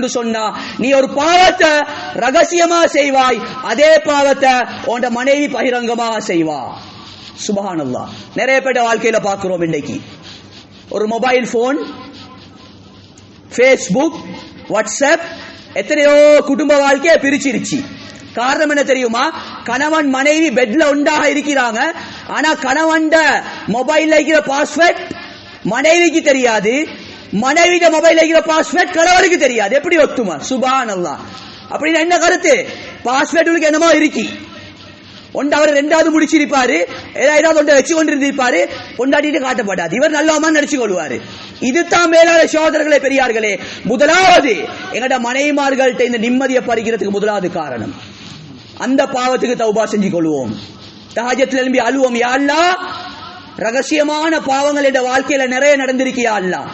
என்று சொன்னா நீ ஒரு பாவத்தை ரகசியமா செய்வாய் அதே பாவத்தை உன் மனைவி பகிரங்கமாக செய்வா. சுபஹானல்லா நிறைய பேர் வாழ்க்கையில பார்க்கிறோம் இன்னைக்கு ஒரு மொபைல் போன் ஃபேஸ்புக் வாட்ஸ்அப் எத்தனையோ குடும்ப வாழ்க்கையை பிரிச்சிருச்சு. காரணம் என்ன தெரியுமா? கணவன் மனைவி பெட்ல உண்டாக இருக்கிறாங்க. ஆனா கணவன் மொபைல்ல இருக்கிற பாஸ்வேர்ட் மனைவிக்கு தெரியாது. மனைவிட மொபைல் இருக்கிற பாஸ்வேர்ட் கணவருக்கு தெரியாது. எப்படி ஒத்துமா? சுபான் அல்லா அப்படின்னு என்ன கருத்து? பாஸ்வேர்டுக்கு என்னமோ இருக்கி. ஒன்று அவர் ரெண்டாவது முடிச்சிருப்பாரு. ஏதாவது ஒன்றை வச்சு கொண்டிருந்திருப்பாரு கொண்டாடிட்டு காட்டப்படாது. இவர் நல்லவமா நடிச்சு கொள்வாரு இதுதான் மேலான சோதரர்களே பெரியார்களே. முதலாவது எங்கட மனைவிமார்கள்ட்ட இந்த நிம்மதியை பறிக்கிறதுக்கு முதலாவது காரணம். அந்த பாவத்துக்கு தௌபா செஞ்சு கொள்வோம். தஹஜத்தில் எழும்பி அழுவோம். யாழ்லா ரகசியமான பாவங்கள் என்ற வாழ்க்கையில நிறைய நடந்திருக்கியா அல்லா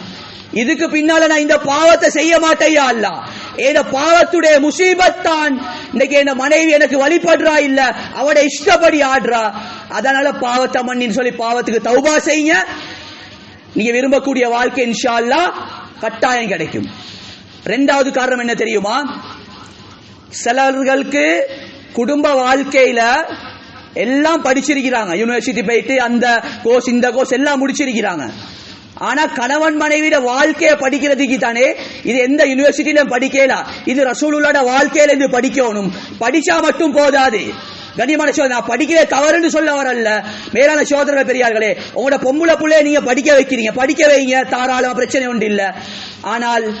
இதுக்கு பின்னால நான் இந்த பாவத்தை செய்ய மாட்டேயா அல்லா ஏன பாவத்துடைய முசீபத் தான் இன்னைக்கு என்ன மனைவி எனக்கு வழிபடுறா இல்ல? அவட இஷ்டப்படி ஆடுறா. அதனால பாவத்தை மண்ணின்னு சொல்லி பாவத்துக்கு தௌபா செய்யுங்க. நீங்க விரும்பக்கூடிய வாழ்க்கை இன்ஷா அல்லாஹ் கட்டாயம் கிடைக்கும். ரெண்டாவது காரணம் என்ன தெரியுமா? சிலர்களுக்கு குடும்ப வாழ்க்கையில எல்லாம் படிச்சிருக்கிறாங்க. யூனிவர்சிட்டி போயிட்டு அந்த கோர்ஸ் இந்த கோர்ஸ் எல்லாம் முடிச்சிருக்கிறாங்க. ஆனா கணவன் மனைவியோட வாழ்க்கையை படிக்கிறதுக்கு தானே இது எந்த யூனிவர்சிட்டியிலும் படிக்கலாம் இது ரசூலுல்லாட வாழ்க்கையில இருந்து படிக்கணும். படிச்சா மட்டும் போதாது. கண்ணியமான சோதனை நான் படிக்கிற தவறுன்னு சொல்ல வரல மேலான சோதனை பெரியார்களே உங்களோட பொம்பளை பிள்ளைய நீங்க படிக்க வைக்கிறீங்க. படிக்க வைங்க தாராளம் பிரச்சனை ஒன்று இல்ல. ஆனால்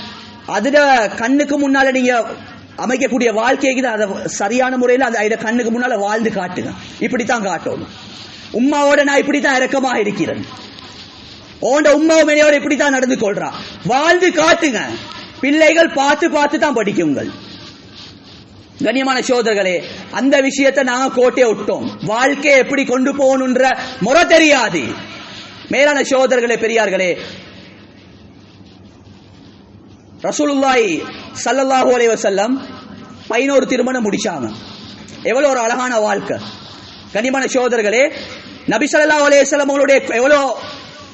அதுல கண்ணுக்கு முன்னால நீங்க அமைக்கக்கூடிய வாழ்க்கைக்கு தான் அதை சரியான முறையில் அந்த அதை கண்ணுக்கு முன்னால வாழ்ந்து காட்டுங்க. இப்படித்தான் காட்டணும். உம்மாவோட நான் இப்படித்தான் இறக்கமாக இருக்கிறேன். ஓண்ட உம்மாவை மேனையோட இப்படித்தான் நடந்து கொள்றான் வாழ்ந்து காட்டுங்க. பிள்ளைகள் பார்த்து பார்த்து தான் படிக்குங்கள். கண்ணியமான சோதர்களே அந்த விஷயத்தை நாங்க கோட்டையை விட்டோம். வாழ்க்கையை எப்படி கொண்டு போகணுன்ற முறை தெரியாது. மேலான சோதர்களே பெரியார்களே ரசூலுல்லாய் சல்லல்லாஹு அலைஹி செல்லம் பதினோரு திருமணம் முடிச்சாங்க. எவ்வளவு ஒரு அழகான வாழ்க்கை. கனிமன சோதர்களே நபி ஸல்லல்லாஹு அலைஹி அவங்களுடைய எவ்வளவு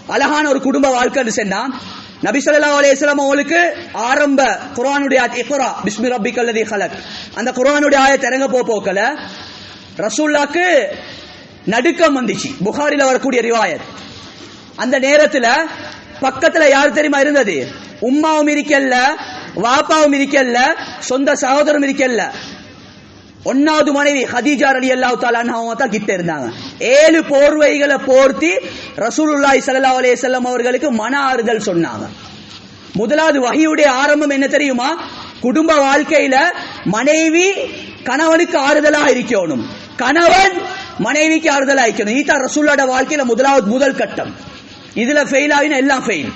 அழகான ஒரு குடும்ப வாழ்க்கைன்னு சொன்னா நபிசல்லா ஸல்லல்லாஹு அலைஹி அவங்களுக்கு ஆரம்ப குரானுடைய இக்ரா பிஸ்மி ரப்பிக்கல் அல்லது ஹலக் அந்த குரானுடைய ஆய திறங்க போ போக்கல. ரசூல்லாக்கு நடுக்கம் வந்துச்சு. புகாரில வரக்கூடிய ரிவாயத். அந்த நேரத்துல பக்கத்துல யார் தெரியுமா இருந்தது? உம்மாவும் இருக்கல்ல வாப்பாவும் இருக்கல்ல சொந்த சகோதரம் இருக்கல்ல. ஒன்னாவது மனைவி ஹதீஜார் அலி அல்லாஹ் தாலான்னு தான் கிட்ட இருந்தாங்க. ஏழு போர்வைகளை போர்த்தி ரசூலுல்லாய் சல்லா அலே செல்லம் அவர்களுக்கு மன ஆறுதல் சொன்னாங்க. முதலாவது வகையுடைய ஆரம்பம் என்ன தெரியுமா? குடும்ப வாழ்க்கையில மனைவி கணவனுக்கு ஆறுதலா இருக்கணும். கணவன் மனைவிக்கு ஆறுதலா இருக்கணும். ஈத்தா ரசூல்லோட வாழ்க்கையில முதலாவது முதல் கட்டம். இதுல ஃபெயில் ஆகினா எல்லாம் ஃபெயில்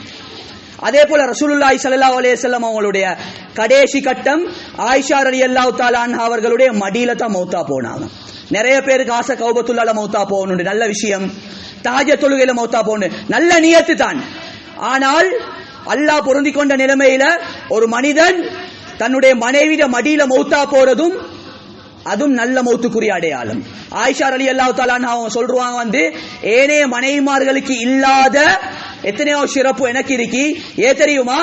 அதே போல ரசூலுல்லாஹி சல்லா அலே செல்லம் அவங்களுடைய கடைசி கட்டம் ஆயிஷா அலி அல்லா தாலான் அவர்களுடைய மடியில தான் மௌத்தா போனாங்க. நிறைய பேருக்கு ஆசை கௌபத்துல்லால மௌத்தா போகணும் நல்ல விஷயம். தாஜ தொழுகையில மௌத்தா போகணும். நல்ல நியத்து தான். ஆனால் அல்லாஹ் பொருந்தி கொண்ட நிலைமையில ஒரு மனிதன் தன்னுடைய மனைவியிட மடியில மௌத்தா போறதும் அதுவும் நல்ல மௌத்துக்குரிய அடையாளம். ஆயிஷா அலி அல்லா தாலான் அவங்க சொல்றாங்க வந்து ஏனைய மனைவிமார்களுக்கு இல்லாத எத்தனையோ சிறப்பு எனக்கு இருக்கி. ஏ தெரியுமா?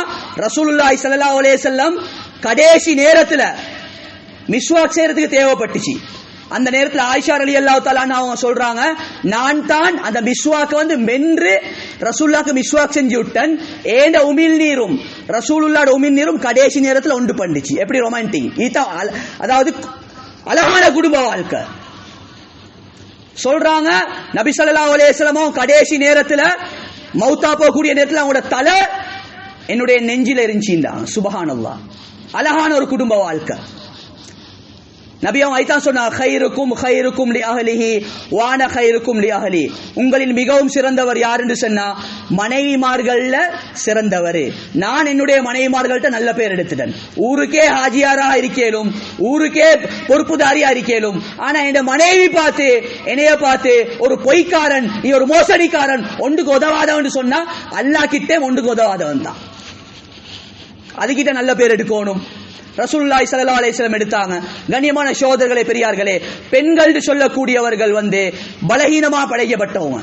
ரசூலுல்லாஹி சல்லா அலே செல்லம் கடைசி நேரத்துல மிஸ்வாக் செய்யறதுக்கு தேவைப்பட்டுச்சு. அந்த நேரத்தில் ஆயிஷா அலி அல்லா தாலான் அவங்க சொல்றாங்க நான் தான் அந்த மிஸ்வாக்கை வந்து மென்று ரசூல்லாக்கு மிஸ்வாக் செஞ்சு விட்டன். ஏண்ட உமிழ் நீரும் ரசூலுல்லாட உமிழ் நீரும் கடைசி நேரத்தில் உண்டு பண்ணிச்சு. எப்படி ரொமான்டிக் இதான் அதாவது அழகான குடும்ப வாழ்க்கை. சொல்றாங்க நபிசல்லா அலேசலமும் கடைசி நேரத்துல மௌத்தா போகக்கூடிய நேரத்துல அவங்களோட தலை என்னுடைய நெஞ்சில இருந்துச்சுன்றாங்க சுபஹானல்லாஹ். அழகான ஒரு குடும்ப வாழ்க்கை. நபி அவங்க ஐத்தான் சொன்னார் ஹைருக்கும் ஹைருக்கும் லி அஹலிஹி வான ஹைருக்கும் லி அஹலி. உங்களின் மிகவும் சிறந்தவர் யார் என்று சொன்னா மனைவிமார்கள்ல சிறந்தவர். நான் என்னுடைய மனைவிமார்கள்ட்ட நல்ல பேர் எடுத்துட்டேன். ஊருக்கே ஹாஜியாரா இருக்கேலும் ஊருக்கே பொறுப்புதாரியா இருக்கேலும் ஆனா என் மனைவி பார்த்து என்னைய பார்த்து ஒரு பொய்க்காரன் நீ ஒரு மோசடிக்காரன் ஒன்றுக்கு உதவாதவன் சொன்னா அல்லாஹ் கிட்டே ஒன்றுக்கு உதவாதவன் தான். அதுகிட்ட நல்ல பேர் எடுக்கணும். ரசூல்லாய் ஸல்லல்லாஹு அலிஸ்லம் எடுத்தாங்க. கண்ணியமான சோதர்களே பெரியார்களே பெண்கள் சொல்லக்கூடியவர்கள் வந்து பலகீனமா படைக்கப்பட்டவங்க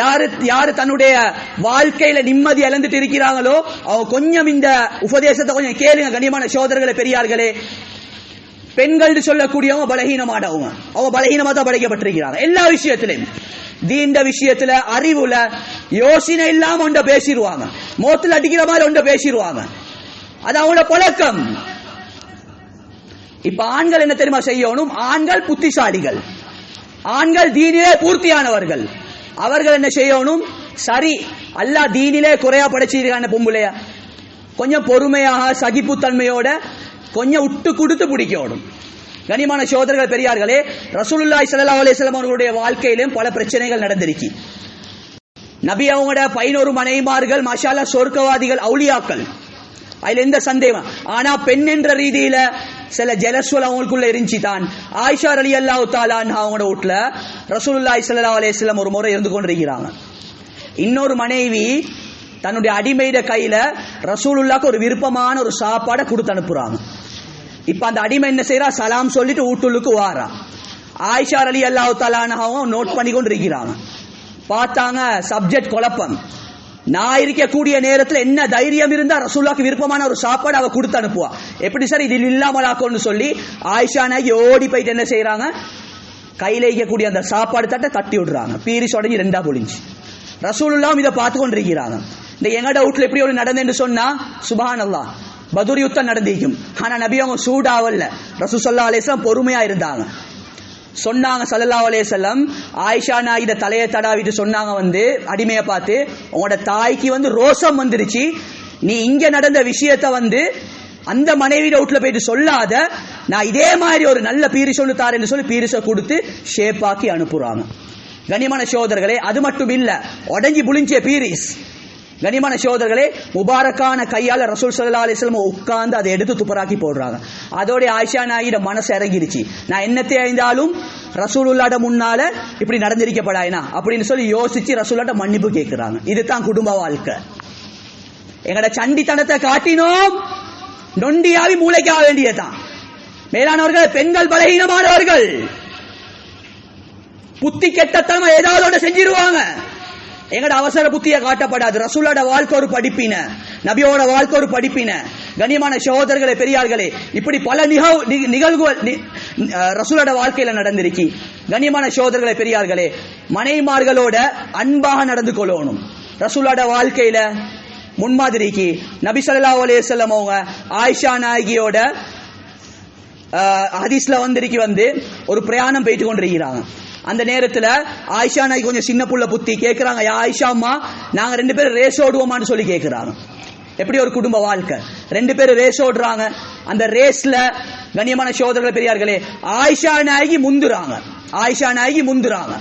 யாரு யாரு தன்னுடைய வாழ்க்கையில நிம்மதி இழந்துட்டு இருக்கிறாங்களோ அவங்க கொஞ்சம் இந்த உபதேசத்தை கொஞ்சம் கேளுங்க கண்ணியமான சோதர்களை பெரியார்களே. பெண்கள் சொல்லக்கூடியவங்க பலகீனமானவங்க. அவங்க பலகீனமா தான் படைக்கப்பட்டிருக்கிறாங்க எல்லா விஷயத்திலையும் தீண்ட விஷயத்துல அறிவுல யோசனை இல்லாம ஒண்ட பேசிடுவாங்க. மோத்துல அடிக்கிற மாதிரி ஒண்ட பேசிடுவாங்க. அது அவங்களோட பழக்கம். இப்ப ஆண்கள் என்ன தெரியுமா செய்யணும்? ஆண்கள் புத்திசாலிகள். ஆண்கள் தீனிலே பூர்த்தியானவர்கள். அவர்கள் என்ன செய்யணும்? சரி அல்லாஹ் தீனிலே குறையா படைச்சிருக்கான பொம்புலையா கொஞ்சம் பொறுமையாக சகிப்புத்தன்மையோட கொஞ்சம் விட்டு கொடுத்து பிடிக்கணும். கனிமான சோதர்கள் பெரியார்களே ரசூலுல்லாய் சல்லா அலிஸ்லாம் அவர்களுடைய வாழ்க்கையிலும் பல பிரச்சனைகள் நடந்திருக்கு. நபி அவங்களோட பதினோரு மனைமார்கள் மஷாலா சொர்க்கவாதிகள் அவுளியாக்கள். அதுல எந்த சந்தேகம்? ஆனா பெண் என்ற ரீதியில சில ஜெலஸ்வல் அவங்களுக்குள்ள இருந்துச்சு தான் ஆயிஷா அலி அல்லாஹ் தாலான் அவங்களோட வீட்டுல ரசூலுல்லாஹி ஸல்லல்லாஹு அலைஹி ஒரு முறை இருந்து கொண்டிருக்கிறாங்க. இன்னொரு மனைவி தன்னுடைய அடிமையிட கையில ரசூலுல்லாக்கு ஒரு விருப்பமான ஒரு சாப்பாடை கொடுத்து அனுப்புறாங்க. இப்ப அந்த அடிமை என்ன செய்யறா சலாம் சொல்லிட்டு வீட்டுள்ளுக்கு வாரா ஆயிஷா அலி அல்லாஹ் தாலானவும் நோட் பண்ணி கொண்டு இருக்கிறாங்க பார்த்தாங்க சப்ஜெக்ட் குழப்பம். நான் இருக்கக்கூடிய நேரத்தில் என்ன தைரியம் இருந்தா ரசூல்லாக்கு விருப்பமான ஒரு சாப்பாடு அவ கொடுத்து அனுப்புவா. எப்படி சார்? இதில் இல்லாமலாக்கோன்னு சொல்லி ஆயிஷா நாயகி ஓடி போயிட்டு என்ன செய்யறாங்க கையில இருக்கக்கூடிய அந்த சாப்பாடு தட்டை தட்டி விடுறாங்க. பீரிஸ் உடஞ்சி ரெண்டா பொழிஞ்சு. ரசூலுல்லாம் இதை பார்த்து கொண்டிருக்கிறாங்க. இந்த எங்கட டவுட்ல எப்படி ஒன்று நடந்தேன்னு சொன்னா சுபான் அல்லா பதுர் யுத்தம் நடந்திருக்கும். ஆனா நபி அவங்க சூடாவல்ல ரசூ சொல்லா அலேசம் பொறுமையா இருந்தாங்க. சொன்னாங்க சல்லல்லா செல்லம் ஆயிஷா நான் இதை தலையை தடாவிட்டு சொன்னாங்க வந்து அடிமையை பார்த்து உங்களோட தாய்க்கு வந்து ரோசம் வந்துருச்சு. நீ இங்க நடந்த விஷயத்த வந்து அந்த மனைவியோட வீட்டில் போயிட்டு சொல்லாத. நான் இதே மாதிரி ஒரு நல்ல பீரிஸ் ஒன்று தாரேன்னு சொல்லி பீரிசை கொடுத்து ஷேப்பாக்கி அனுப்புறாங்க. கனிமான சோதர்களே அது மட்டும் இல்ல உடஞ்சி புளிஞ்ச பீரிஸ் கனிமான சோதர்களே முபாரக்கான கையால ரசூல் சல்லா அலிஸ்லம் உட்கார்ந்து அதை எடுத்து துப்பராக்கி போடுறாங்க. அதோட ஆயிஷா நாயிட மனசு இறங்கிருச்சு. நான் என்னத்தை அழிந்தாலும் ரசூலுல்லாட முன்னால இப்படி நடந்திருக்கப்படாயினா? அப்படின்னு சொல்லி யோசிச்சு ரசூல்லாட்ட மன்னிப்பு கேட்கிறாங்க இதுதான் குடும்ப வாழ்க்கை. எங்கட சண்டித்தனத்தை காட்டினோம். நொண்டியாவி மூளைக்காக வேண்டியதுதான். மேலானவர்கள் பெண்கள் பலகீனமானவர்கள். புத்தி கெட்டத்தனமா ஏதாவது செஞ்சிருவாங்க. எங்கட அவசர புத்திய காட்டப்படாது. ரசூலோட வாழ்க்கை ஒரு படிப்பின. நபியோட வாழ்க்கை ஒரு படிப்பின. கண்ணியமான சகோதரர்களே பெரியார்களே இப்படி பல நிகழ் நிகழ்வுகள் ரசூலோட வாழ்க்கையில நடந்திருக்கி. கண்ணியமான சகோதரர்களே பெரியார்களே மனைமார்களோட அன்பாக நடந்து கொள்ளணும். ரசூலோட வாழ்க்கையில முன்மாதிரிக்கு நபி ஸல்லல்லாஹு அலைஹி அவங்க ஆயிஷா நாயகியோட ஹதீஸ்ல வந்திருக்கு வந்து ஒரு பிரயாணம் போயிட்டு கொண்டிருக்கிறாங்க அந்த நேரத்துல ஆயிஷா நாய் கொஞ்சம் சின்ன புள்ள புத்தி கேக்குறாங்க யா ஆயிஷா அம்மா நாங்க ரெண்டு பேரும் ரேஸ் ஓடுவோமான்னு சொல்லி கேட்குறாங்க எப்படி ஒரு குடும்ப வாழ்க்கை? ரெண்டு பேரும் ரேஸ் ஓடுறாங்க. அந்த ரேஸ்ல கண்ணியமான சோதரர்கள் பெரியார்களே ஆயிஷா நாயகி முந்துறாங்க. ஆயிஷா நாயகி முந்துறாங்க.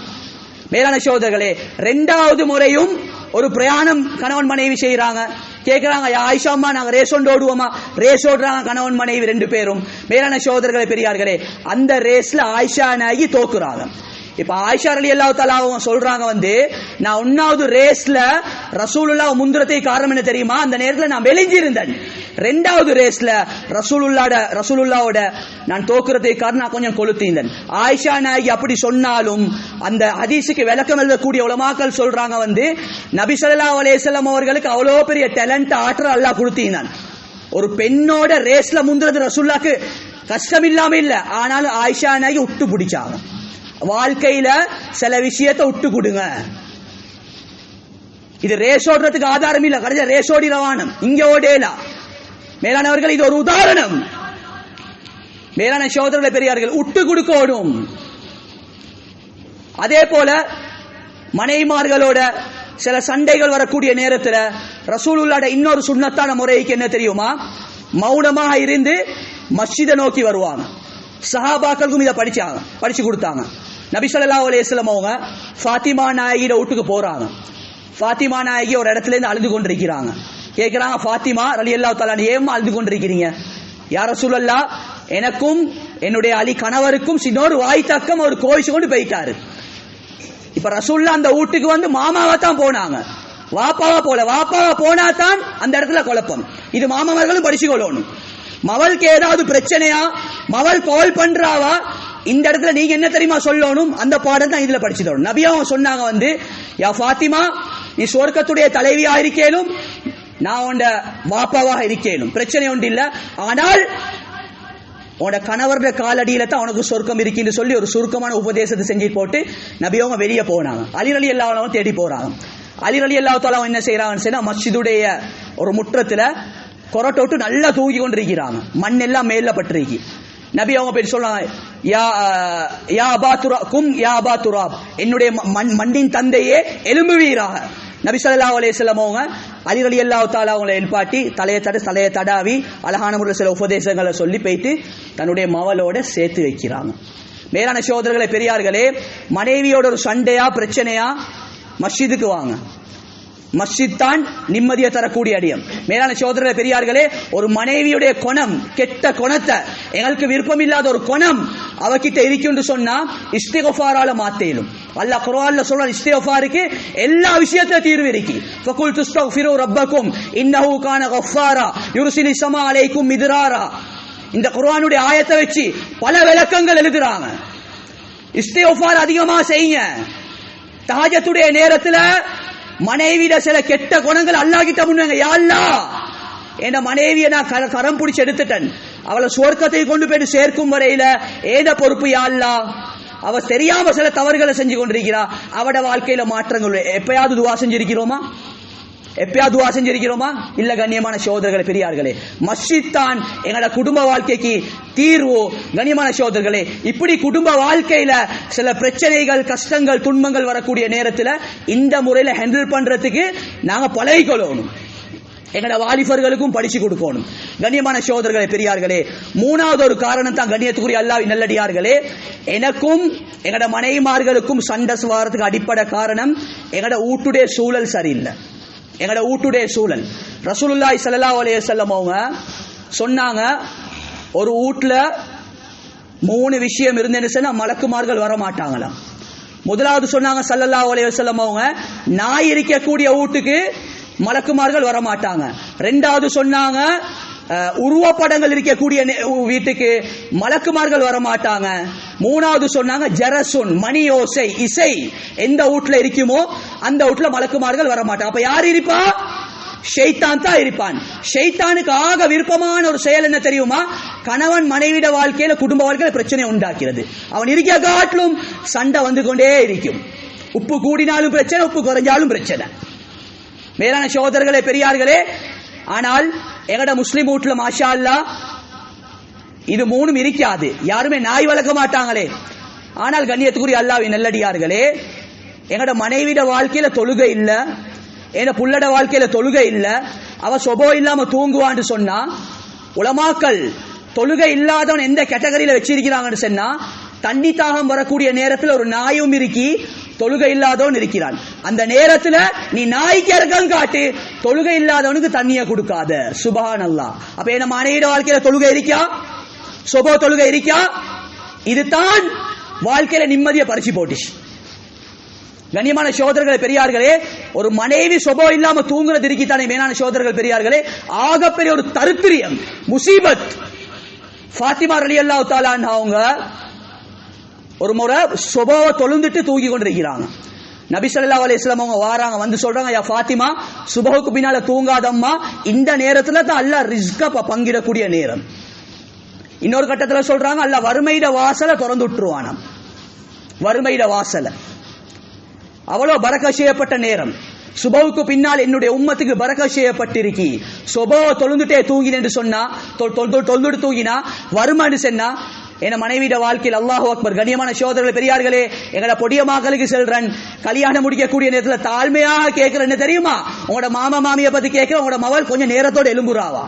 மேலான சோதர்களே ரெண்டாவது முறையும் ஒரு பிரயாணம் கணவன் மனைவி செய்யறாங்க கேக்குறாங்க "யா ஆயிஷா அம்மா நாங்க ரேஸ் ஒன்று ஓடுவோமா? ரேஸ் ஓடுறாங்க கணவன் மனைவி ரெண்டு பேரும். மேலான சோதரர்களை பெரியார்களே அந்த ரேஸ்ல ஆயிஷா நாயகி தோக்குறாங்க. இப்ப ஆயிஷா அலி அல்லா தலாவும் சொல்றாங்க வந்து நான் ஒன்னாவது ரேஸ்ல ரசூலுல்லா முந்திரத்தை காரணம் என்ன தெரியுமா? அந்த நேரத்துல நான் வெளிஞ்சிருந்தேன் ரெண்டாவது ரேஸ்ல ரசூலுல்லாட ரசூலுல்லாவோட நான் தோக்குறதை காரணம் நான் கொஞ்சம் கொளுத்திருந்தேன். ஆயிஷா நாயகி அப்படி சொன்னாலும் அந்த ஹதீஸுக்கு விளக்கம் எழுதக்கூடிய உலமாக்கள் சொல்றாங்க வந்து நபி ஸல்லல்லாஹு அவர்களுக்கு அவ்வளோ பெரிய டேலண்ட் ஆற்றல் அல்லாஹ் கொடுத்திருந்தான். ஒரு பெண்ணோட ரேஸ்ல முந்துறது ரசூல்லாக்கு கஷ்டம் இல்லாம இல்ல. ஆனாலும் ஆயிஷா நாயகி விட்டு பிடிச்சாங்க வாழ்க்கையில சில விஷயத்தை விட்டு கொடுங்க. இது ரேஸ் ஓடுறதுக்கு ஆதாரம் இல்ல. கடைசி ரேஸ் ஓடி ரவானம். இங்க ஓடேலா. மேலானவர்கள் இது ஒரு உதாரணம். மேலான சோதரர்களை பெரியார்கள் விட்டு கொடுக்கணும் அதே போல மனைமார்களோட சில சண்டைகள் வரக்கூடிய நேரத்துல ரசூலுல்லாட இன்னொரு சுண்ணத்தான முறைக்கு என்ன தெரியுமா? மௌனமாக இருந்து மஸ்ஜிதை நோக்கி வருவாங்க. சஹாபாக்களுக்கும் இதை படிச்சாங்க படிச்சு கொடுத்தாங்க. நபி ஸல்லல்லாஹு அவங்க ஃபாத்திமா நாயகியோட வீட்டுக்கு போறாங்க. ஃபாத்திமா நாயகி ஒரு இடத்துல இருந்து அழுது கொண்டிருக்கிறாங்க. கேட்கிறாங்க ஃபாத்திமா அலி அல்லா தஆலா ஏமா அழுது கொண்டிருக்கிறீங்க? யார சூழல்லா எனக்கும் என்னுடைய அலி கணவருக்கும் சின்னொரு வாய் தக்கம் ஒரு கோவிச்சு கொண்டு போயிட்டாரு. இப்ப ரசூல்லா அந்த வீட்டுக்கு வந்து மாமாவா தான் போனாங்க. வாப்பாவா போல வாப்பாவா போனா தான் அந்த இடத்துல குழப்பம். இது மாமாவர்களும் படிச்சு கொள்ளணும் மவளுக்கு ஏதாவது பிரச்சனையா? மவள் கால் பண்றாவா? இந்த இடத்துல நீங்க என்ன தெரியுமா சொல்லணும்? அந்த பாடம் தான் இதுல படிச்சு தரணும். நபியாவும் சொன்னாங்க வந்து யா ஃபாத்திமா நீ சொர்க்கத்துடைய தலைவியா இருக்கேனும் நான் உண்ட வாப்பாவாக இருக்கேனும். பிரச்சனை ஒன்று இல்ல. ஆனால் உன்னோட கணவருடைய காலடியில தான் உனக்கு சொர்க்கம் இருக்குன்னு சொல்லி ஒரு சுருக்கமான உபதேசத்தை செஞ்சு போட்டு நபியவங்க வெளியே போனாங்க. அலிரலி அல்லாவும் தேடி போறாங்க. அலிரலி அல்லாத்தாலும் என்ன செய்யறாங்கன்னு சொன்னா மஸ்ஜிதுடைய ஒரு முற்றத்துல கொரட்டோட்டு விட்டு நல்லா தூங்கி கொண்டிருக்கிறாங்க. மண் எல்லாம் மேல பட்டிருக்கு. நபி அவங்க பேர் சொல்றாங்க. யா யா அபா துரா கும் யா அபா துராப். என்னுடைய ம- மண் மண்ணின் தந்தையே எலும்புவீராக. நபி சொல்லா அலைஹி வஸல்லம் அவங்க அலி அல்லா தாலா அவங்களை எழுப்பாட்டி தலையை தட தலையை தடாவி அழகான முறையில் சில உபதேசங்களை சொல்லி போயிட்டு தன்னுடைய மவளோட சேர்த்து வைக்கிறாங்க. மேலான சோதரர்களை பெரியார்களே மனைவியோட ஒரு சண்டையா பிரச்சனையா மஸ்ஜிதுக்கு வாங்க. மஸ்ஜித் தான் நிம்மதியை தரக்கூடிய அடியம். மேலான சோதரர்களே பெரியார்களே ஒரு மனைவியுடைய குணம் கெட்ட குணத்தை எங்களுக்கு விருப்பம் இல்லாத ஒரு குணம் அவகிட்ட இருக்குன்னு சொன்னா இஸ்திகஃபாரால மாத்தேலும். அல்லாஹ் குர்ஆன்ல சொல்றான் இஸ்திகஃபாருக்கு எல்லா விஷயத்துல தீர்வு இருக்கு. ஃபகுல் துஸ்தக்ஃபிரு ரப்பக்கும் இன்னஹு கான கஃபாரா யுர்சிலி ஸமா அலைக்கும் மிதராரா. இந்த குர்ஆனுடைய ஆயத்தை வச்சு பல விளக்கங்கள் எழுதுறாங்க. இஸ்திகஃபார் அதிகமா செய்யுங்க. தாஜத்துடைய நேரத்துல மனைவியிட சில கெட்ட குணங்கள் அல்லாஹ்கிட்ட முன்னாங்க யா என் மனைவியை நான் கரம் பிடிச்சி எடுத்துட்டேன். அவளை சுவர்க்கத்தை கொண்டு போயிட்டு சேர்க்கும் வரையில ஏன பொறுப்பு யாழ்லா அவ தெரியாம சில தவறுகளை செஞ்சு கொண்டிருக்கிறா. அவட வாழ்க்கையில மாற்றங்கள் எப்பயாவது துவா செஞ்சிருக்கிறோமா? எப்பயாவது துவா செஞ்சிருக்கிறோமா? இல்ல கண்ணியமான சோதரர்களே பெரியார்களே மஸ்ஜித் தான் எங்களோட குடும்ப வாழ்க்கைக்கு தீர்வு. கண்ணியமான சோதரர்களே இப்படி குடும்ப வாழ்க்கையில சில பிரச்சனைகள் கஷ்டங்கள் துன்பங்கள் வரக்கூடிய நேரத்துல இந்த முறையில ஹேண்டில் பண்றதுக்கு நாங்க பழகிக்கொள்ளணும். எங்களோட வாலிபர்களுக்கும் படிச்சு கொடுக்கணும். கண்ணியமான சோதரர்களே பெரியார்களே மூணாவது ஒரு காரணம் தான் கண்ணியத்துக்குரிய அல்லாவி நல்லடியார்களே எனக்கும் எங்களோட மனைவிமார்களுக்கும் சண்டை சுவாரத்துக்கு அடிப்படை காரணம் எங்களோட வீட்டுடைய சூழல் சரியில்லை. எங்களோட வீட்டுடைய சூழல். ரசூலுல்லாய் சல்லா அலைய செல்லம் அவங்க சொன்னாங்க ஒரு வீட்ல மூணு விஷயம் இருந்தேன்னு சொன்னால் மலக்குமார்கள் வர மாட்டாங்களாம் முதலாவது சொன்னாங்க சல்லல்லா அலைஹி செல்லம் அவங்க நாய் இருக்கக்கூடிய வீட்டுக்கு மலக்குமார்கள் வர மாட்டாங்க ரெண்டாவது சொன்னாங்க உருவப்படங்கள் இருக்கக்கூடிய நே- வீட்டுக்கு மலக்குமார்கள் வர மாட்டாங்க மூணாவது சொன்னாங்க ஜரசுன் மணி ஓசை இசை. எந்த வீட்டுல இருக்குமோ அந்த வீட்டுல மலக்குமார்கள் வரமாட்டாங்க. அப்ப யார் இருப்பா? ஷெய்தான் தான் இருப்பான். ஷெய்தானுக்கு ஆக விருப்பமான ஒரு செயல் என்ன தெரியுமா? கணவன் மனைவிட வாழ்க்கையில குடும்ப வாழ்க்கையில பிரச்சனை உண்டாக்கிறது. அவன் இருக்க காட்டிலும் சண்டை வந்து கொண்டே இருக்கும். உப்பு கூடினாலும் பிரச்சனை உப்பு குறைஞ்சாலும் பிரச்சனை. மேலான சகோதரர்களே பெரியார்களே ஆனால் எங்கட முஸ்லிம் வீட்டுல மாஷா அல்லாஹ் இது மூணும் இருக்காது. யாருமே நாய் வளர்க்க மாட்டாங்களே. ஆனால் கண்ணியத்துக்குரிய அல்லாவின் நல்லடியார்களே எங்கட மனைவிட வாழ்க்கையில தொழுகை இல்ல எங்க புள்ளட வாழ்க்கையில தொழுகை இல்ல அவ சொபோ இல்லாம தூங்குவான்னு சொன்னா உலமாக்கள் தொழுகை இல்லாதவன் எந்த கேட்டகரியில வச்சிருக்கிறாங்கன்னு சொன்னா தண்ணி தாகம் வரக்கூடிய நேரத்தில் ஒரு நாயும் இருக்கி தொழுகை இல்லாதவன் இருக்கிறான். அந்த நேரத்துல நீ நாய்க்கு இறக்கம் காட்டு தொழுகை இல்லாதவனுக்கு தண்ணிய கொடுக்காத. சுபான் அல்லாஹ் அப்ப என்ன மனைவிட வாழ்க்கையில தொழுகை இருக்கா? சொபோ தொழுகை இருக்கா? இதுதான் வாழ்க்கையில நிம்மதியை பறிச்சு போட்டுச்சு. கண்ணியமான சோதர்களை பெரியார்களே ஒரு மனைவி சொபோ இல்லாம தூங்குறது இருக்கித்தானே மேலான சோதரர்கள் பெரியார்களே ஆகப்பெரிய ஒரு தருத்திரியம் முசீபத். ஃபாத்திமா ரலி அல்லாஹ் அவங்க ஒரு முறை சுபாவ தொழுந்துட்டு தூங்கி கொண்டிருக்கிறாங்க. நபி சொல்லா அலைஹி வஸல்லம் அவங்க வாராங்க வந்து சொல்றாங்க யா ஃபாத்திமா சுபாவுக்கு பின்னால தூங்காதம்மா. இந்த நேரத்துல தான் அல்லாஹ் ரிஸ்க பங்கிடக்கூடிய நேரம். இன்னொரு கட்டத்துல சொல்றாங்க அல்ல வறுமையிட வாசலை திறந்து விட்டுருவானாம் வறுமையிட வாசலை. அவ்வளவு பறக்க செய்யப்பட்ட நேரம். சுபவுக்கு பின்னால் என்னுடைய உம்மத்துக்கு பறக்க செய்யப்பட்டிருக்கி. சுபவ தொழுந்துட்டே தூங்கினு என்று சொன்னா தொ- தொழுந்துட்டு தூங்கினா வருமானு சொன்னா என் மனைவியோட வாழ்க்கையில் அல்லாஹ் அக்பர் கண்ணியமான சோதரர்கள் பெரியார்களே எங்கட பொடிய மக்களுக்கு செல்றன் கல்யாணம் முடிக்கக்கூடிய நேரத்தில் தாழ்மையாக கேட்கிறேன் தெரியுமா? உங்களோட மாமா மாமியை பத்தி கேட்கிற உங்களோட மகள் கொஞ்சம் நேரத்தோட எலும்புறாவா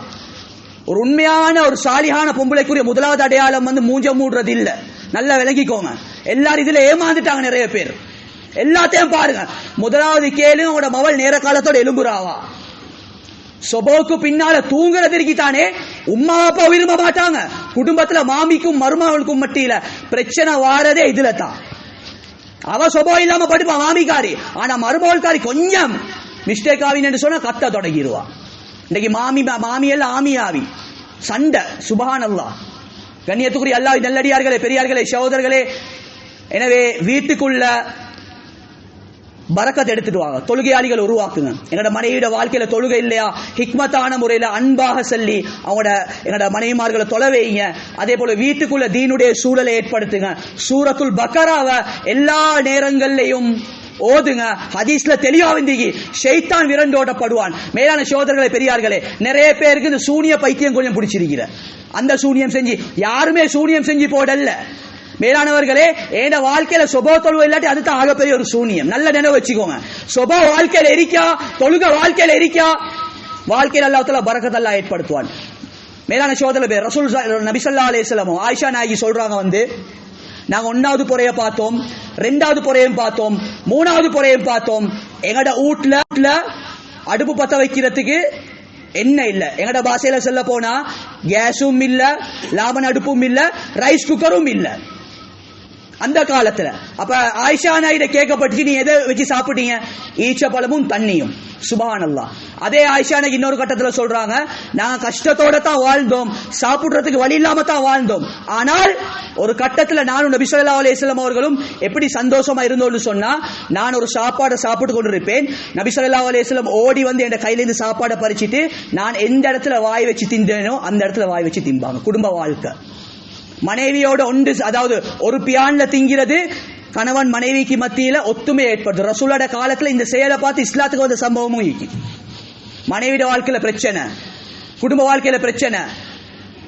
ஒரு உண்மையான ஒரு சாலியான பொம்பளைக்குரிய முதலாவது அடையாளம் வந்து மூஞ்ச மூடுறது இல்ல. நல்லா விளங்கிக்கோங்க. எல்லாரும் இதுல ஏமாந்துட்டாங்க நிறைய பேர். எல்லாத்தையும் பாருங்க. முதலாவது கேளு உங்களோட மவள் நேர காலத்தோட எலும்புறாவா சொபோக்கு பின்னால தூங்குறதுக்கு தானே உம்மா அப்பா விரும்ப மாட்டாங்க. குடும்பத்துல மாமிக்கும் மருமகளுக்கும் மட்டியில பிரச்சனை வாரதே இதுல தான். அவ சுபம் இல்லாம படுப்பா மாமிக்காரி. ஆனா மருமகள்காரி கொஞ்சம் மிஸ்டேக் ஆவின்னு சொன்னா கத்த தொடங்கிடுவா இன்னைக்கு மாமி மாமி எல்லாம் ஆமி ஆவி சண்டை சுபஹான் அல்லாஹ் கண்ணியத்துக்குரிய அல்லாஹ் நல்லடியார்களே பெரியார்களே சகோதரர்களே. எனவே வீட்டுக்குள்ள பறக்கத்தை எடுத்துட்டு வாங்க தொழுகையாளிகள் உருவாக்குங்க. என்னோட மனைவியோட வாழ்க்கையில தொழுகை இல்லையா? ஹிக்மத்தான முறையில அன்பாக சொல்லி அவங்களோட என்னோட மனைவிமார்களை தொலைவைங்க அதே போல வீட்டுக்குள்ள தீனுடைய சூழலை ஏற்படுத்துங்க. சூரத்துல் பக்கராவை எல்லா நேரங்கள்லையும் ஓதுங்க. ஹதீஸ்ல தெளிவா வந்தீங்க ஷைத்தான் விரண்டோடப்படுவான் மேலான சோதரர்களை பெரியார்களே நிறைய பேருக்கு இந்த சூனிய பைத்தியம் கொஞ்சம் பிடிச்சிருக்கிற. அந்த சூனியம் செஞ்சு யாருமே சூனியம் செஞ்சு போடல. மேலானவர்களே ஏண்ட வாழ்க்கையில சொபோ தொழுவ இல்லாட்டி அதுதான் ஆகப்பெரிய ஒரு சூனியம். நல்ல நினைவு வச்சுக்கோங்க. சொபோ வாழ்க்கையில இருக்கா தொழுக வாழ்க்கையில இருக்கா வாழ்க்கையில் அல்லாத்துல பரக்கத்தல்லா ஏற்படுத்துவான். மேலான சோதர பேர் ரசூல் நபிசல்லா அலேஸ்லமோ ஆயிஷா நாயகி சொல்றாங்க வந்து நாங்க ஒன்னாவது புறைய பார்த்தோம் ரெண்டாவது புறையும் பார்த்தோம் மூணாவது புறையும் பார்த்தோம். எங்கட வீட்டுல அடுப்பு பத்த வைக்கிறதுக்கு என்ன இல்ல. எங்கட பாஷையில சொல்ல போனா கேஸும் இல்ல லாபன் அடுப்பும் இல்ல ரைஸ் குக்கரும் இல்லை. அந்த காலத்துல. அப்ப ஆயிஷா நாயிட கேட்கப்பட்டு நீ எதை வச்சு சாப்பிட்டீங்க? ஈச்ச பழமும் தண்ணியும். சுபானல்லா. அதே ஆயிஷா இன்னொரு கட்டத்துல சொல்றாங்க நாங்க கஷ்டத்தோட தான் வாழ்ந்தோம். சாப்பிடுறதுக்கு வழி இல்லாம தான் வாழ்ந்தோம். ஆனால் ஒரு கட்டத்துல நானும் நபி ஸல்லல்லாஹு அலைஹி அவர்களும் எப்படி சந்தோஷமா இருந்தோம்னு சொன்னா நான் ஒரு சாப்பாடை சாப்பிட்டு கொண்டிருப்பேன். நபி ஸல்லல்லாஹு அலைஹி ஓடி வந்து என் கையிலேருந்து சாப்பாடை பறிச்சிட்டு நான் எந்த இடத்துல வாய் வச்சு திந்தேனோ அந்த இடத்துல வாய் வச்சு திம்பாங்க. குடும்ப வாழ்க்கை. மனைவியோட ஒன்று அதாவது ஒரு பியான்ல திங்கிறது கணவன் மனைவிக்கு மத்தியில ஒத்துமை ஏற்படுது. ரசூலோட காலத்துல இந்த செயலை பார்த்து இஸ்லாத்துக்கு வந்த சம்பவமும் இருக்கு. மனைவியோட வாழ்க்கையில பிரச்சனை குடும்ப வாழ்க்கையில பிரச்சனை.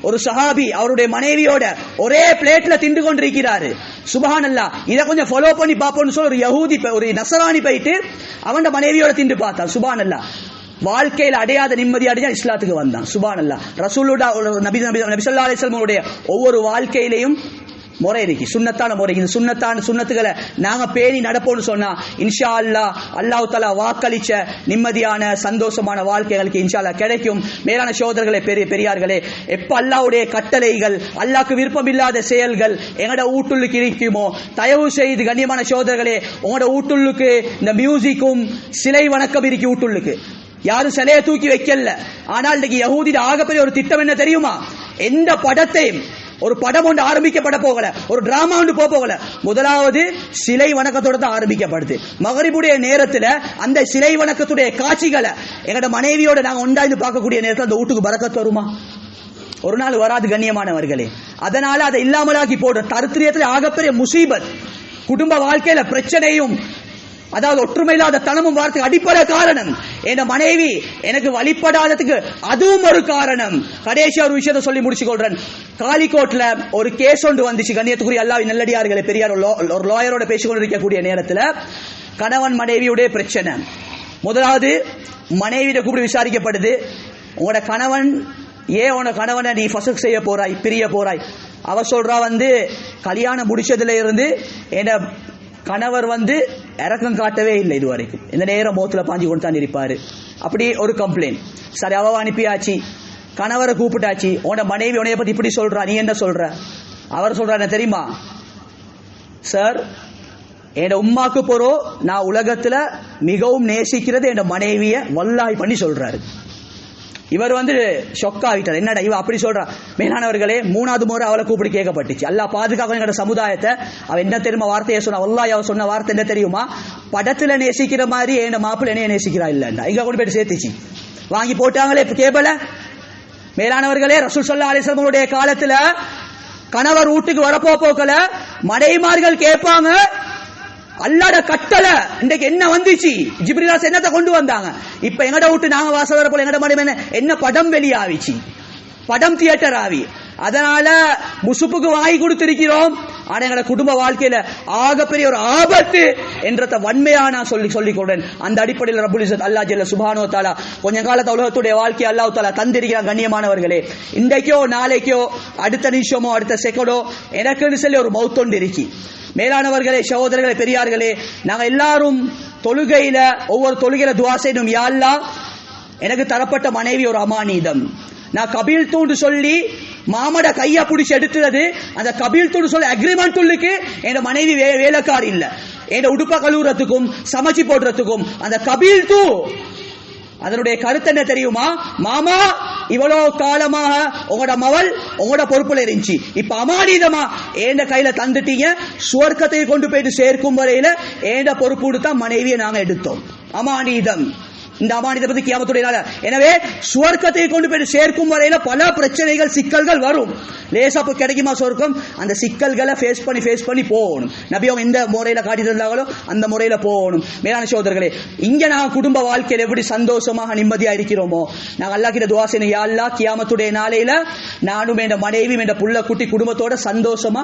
ஒரு சஹாபி அவருடைய மனைவியோட ஒரே பிளேட்ல தின்று கொண்டிருக்கிறாரு. சுபஹான் அல்லா இதை கொஞ்சம் ஃபாலோ பண்ணி பார்ப்போம்னு சொல்லி ஒரு யகூதி ஒரு நசராணி போயிட்டு அவன் மனைவியோட தின்று பார்த்தான். சுபான் அல்லா வாழ்க்கையில் அடையாத நிம்மதி அடைஞ்சா இஸ்லாத்துக்கு வந்தான். சுபான் அல்லா ரசூலுடா நபி நபி நபி ஸல்லல்லாஹு ஒவ்வொரு வாழ்க்கையிலையும் முறை இருக்கு. சுண்ணத்தான முறை இந்த சுண்ணத்தான சுண்ணத்துகளை நாங்க பேணி நடப்போம்னு சொன்னா இன்ஷா அல்லா அல்லாஹ் தலா வாக்களிச்ச நிம்மதியான சந்தோஷமான வாழ்க்கைகளுக்கு இன்ஷா அல்லாஹ் கிடைக்கும். மேலான சோதர்களே பெரிய பெரியார்களே எப்ப அல்லாஹ்வுடைய கட்டளைகள் அல்லாக்கு விருப்பம் இல்லாத செயல்கள் எங்கட ஊட்டுள்ளுக்கு இருக்குமோ தயவு செய்து கண்ணியமான சோதர்களே உங்களோட ஊட்டுள்ளுக்கு இந்த மியூசிக்கும் சிலை வணக்கம் இருக்கு ஊட்டுள்ளுக்கு. யாரும் சிலையை தூக்கி வைக்கல. ஆனால் இன்னைக்கு யகூதிட ஆகப்பெரிய ஒரு திட்டம் என்ன தெரியுமா? எந்த படத்தையும் ஒரு படம் ஒன்று ஆரம்பிக்கப்பட போகல. ஒரு டிராமா ஒன்று போக போகல. முதலாவது சிலை வணக்கத்தோட தான் ஆரம்பிக்கப்படுது. மகரிபுடைய நேரத்துல அந்த சிலை வணக்கத்துடைய காட்சிகளை எங்களோட மனைவியோட நாங்க உண்டாய்ந்து பார்க்கக்கூடிய நேரத்தில் அந்த வீட்டுக்கு பறக்கத்து வருமா? ஒரு நாள் வராது கண்ணியமானவர்களே. அதனால அதை இல்லாமலாக்கி போடுற தருத்திரியத்தில் ஆகப்பெரிய முசீபத் குடும்ப வாழ்க்கையில பிரச்சனையும் அதாவது ஒற்றுமை இல்லாத தனமும் வார்த்தைக்கு அடிப்படை காரணம் என் மனைவி எனக்கு வழிபடாததுக்கு அதுவும் ஒரு காரணம். கடைசியா ஒரு விஷயத்தை சொல்லி முடிச்சு கொள்றேன் காலிக்கோட்ல ஒரு கேஸ் ஒன்று வந்துச்சு கண்ணியத்துக்குரிய எல்லா நல்லடியார்களே பெரியார் ஒரு ஒரு லாயரோட பேசிக்கொண்டு இருக்கக்கூடிய கணவன் மனைவியுடைய பிரச்சனை. முதலாவது மனைவியை கூப்பிட்டு விசாரிக்கப்படுது. உங்களோட கணவன் ஏன் உன கணவனை நீ ஃபசக் செய்ய போறாய் பிரிய போறாய்? அவ சொல்றா வந்து கல்யாணம் முடிச்சதுல இருந்து என்ன கணவர் வந்து இறக்கம் காட்டவே இல்லை இது வரைக்கும் இந்த நேரம் மோத்துல பாஞ்சு கொண்டு தான் இருப்பாரு. அப்படி ஒரு கம்ப்ளைண்ட் சரி அவ அனுப்பியாச்சு. கணவரை கூப்பிட்டாச்சு. உன்னோட மனைவி உன்னைய பத்தி இப்படி சொல்கிறா நீ என்ன சொல்ற? அவர் சொல்றா என்ன தெரியுமா? சார் என் உம்மாக்கு போறோ நான் உலகத்துல மிகவும் நேசிக்கிறது என் மனைவிய வல்லாய் பண்ணி சொல்றாரு. இவர் வந்து ஷொக் ஆகிட்டார் என்னடா இவ அப்படி சொல்றா. மேலானவர்களே மூணாவது முறை அவளை கூப்பிட்டு கேட்கப்பட்டுச்சு. அல்லா பாதுகாக்க எங்களோட சமுதாயத்தை. அவ என்ன தெரியுமா வார்த்தையை சொன்னா? வல்லாய் அவ சொன்ன வார்த்தை என்ன தெரியுமா? படத்துல நேசிக்கிற மாதிரி என் மாப்பிள்ள என்னைய நேசிக்கிறா இல்லைண்டா இங்க கொண்டு போயிட்டு சேர்த்துச்சு? வாங்கி போட்டாங்களே இப்ப கேபல மேலானவர்களே ரசூல் சொல்லா அலிஸ்லமுடைய காலத்துல கணவர் வீட்டுக்கு வரப்போ போக்கல. மடைமார்கள் கேட்பாங்க அல்லாட கட்டளை. இன்றைக்கு என்ன வந்துச்சு? ஜிப்ரிலாஸ் என்னத்தை கொண்டு வந்தாங்க? இப்ப எங்கட விட்டு நாங்க வாசல் வர போல எங்கட மனைவி என்ன? படம் வெளியாவிச்சு படம் தியேட்டர் ஆவி அதனால முசுப்புக்கு வாங்கி கொடுத்திருக்கிறோம். ஆனா எங்களோட குடும்ப வாழ்க்கையில ஆகப்பெரிய ஒரு ஆபத்து என்றத வன்மையா நான் சொல்லி சொல்லிக் கொள்றேன். அந்த அடிப்படையில் ரபுல் இஸ்ஸத் அல்லாஹ் ஜல்ல சுபானோ தாலா கொஞ்ச காலத்து உலகத்துடைய வாழ்க்கை அல்லாஹ் தாலா தந்திருக்கிறான் கண்ணியமானவர்களே. இன்றைக்கோ நாளைக்கோ அடுத்த நிமிஷமோ அடுத்த செகண்டோ எனக்குன்னு சொல்லி ஒரு மௌத்தொண்டு இருக்கி. மேலானவர்களே சகோதரர்களே பெரியார்களே நாங்கள் எல்லாரும் தொழுகையில ஒவ்வொரு தொழுகையில துவா செய்யணும். யாழ்லா எனக்கு தரப்பட்ட மனைவி ஒரு அமானீதம். நான் கபில் தூண்டு சொல்லி மாமட கையா பிடிச்சி எடுத்துறது அந்த கபில் தூண்டு சொல்லி அக்ரிமெண்ட் உள்ளுக்கு என் மனைவி வே இல்லை. என் உடுப்ப கழுவுறதுக்கும் சமைச்சு போடுறதுக்கும் அந்த கபில் தூ அதனுடைய கருத்து என்ன தெரியுமா? மாமா இவ்வளோ காலமாக உங்களோட மவள் உங்களோட பொறுப்புல இருந்துச்சு. இப்ப அமானிதமா ஏண்ட கையில தந்துட்டீங்க? சுவர்க்கத்தை கொண்டு போயிட்டு சேர்க்கும் வரையில ஏண்ட பொறுப்பு கொடுத்தா மனைவியை நாங்க எடுத்தோம். அமானிதம் இந்த அமானித பத்தி கியாமத்துடைய நாள். எனவே சுவர்க்கத்தை கொண்டு போய் சேர்க்கும் வரையில பல பிரச்சனைகள் சிக்கல்கள் வரும். லேசா போய் கிடைக்குமா சொர்க்கம் அந்த சிக்கல்களை ஃபேஸ் பண்ணி ஃபேஸ் பண்ணி போகணும். நபி அவங்க எந்த முறையில காட்டி தந்தாங்களோ அந்த முறையில போகணும். மேலான சோதர்களே இங்க நாங்கள் குடும்ப வாழ்க்கையில் எப்படி சந்தோஷமாக நிம்மதியா இருக்கிறோமோ நாங்கள் அல்லா கிட்ட துவா செய்யணும். யா கியாமத்துடைய நாளையில நானும் என் மனைவி என் புள்ள குட்டி குடும்பத்தோட சந்தோஷமா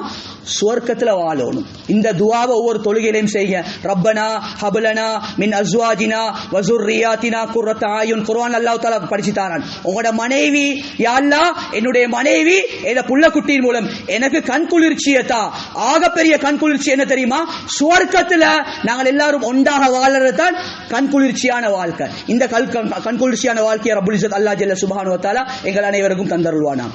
சுவர்க்கத்துல வாழணும். இந்த துவாவை ஒவ்வொரு தொழுகையிலையும் செய்யுங்க. ரப்பனா ஹபலனா மின் அஸ்வாஜினா வசுர்ரியாத்தினா குர்ரத் ஆயுன். குர்ஆன் அல்லாஹ் தஆலா படிச்சு தாரான் உங்களோட மனைவி யா அல்லாஹ் என்னுடைய மனைவி என் புள்ள குட்டியின் மூலம் எனக்கு கண் குளிர்ச்சியத்தா ஆகப்பெரிய கண் குளிர்ச்சி என்ன தெரியுமா? சுவர்க்கத்துல நாங்கள் எல்லாரும் ஒன்றாக வாழறது தான் கண் குளிர்ச்சியான வாழ்க்கை. இந்த கண் குளிர்ச்சியான வாழ்க்கையை ரப்புல் இஸ்ஸத் அல்லாஹ் ஜல்ல சுப்ஹானஹு வ தஆலா எங்கள் அனைவருக்கும் தந்தருள்வானா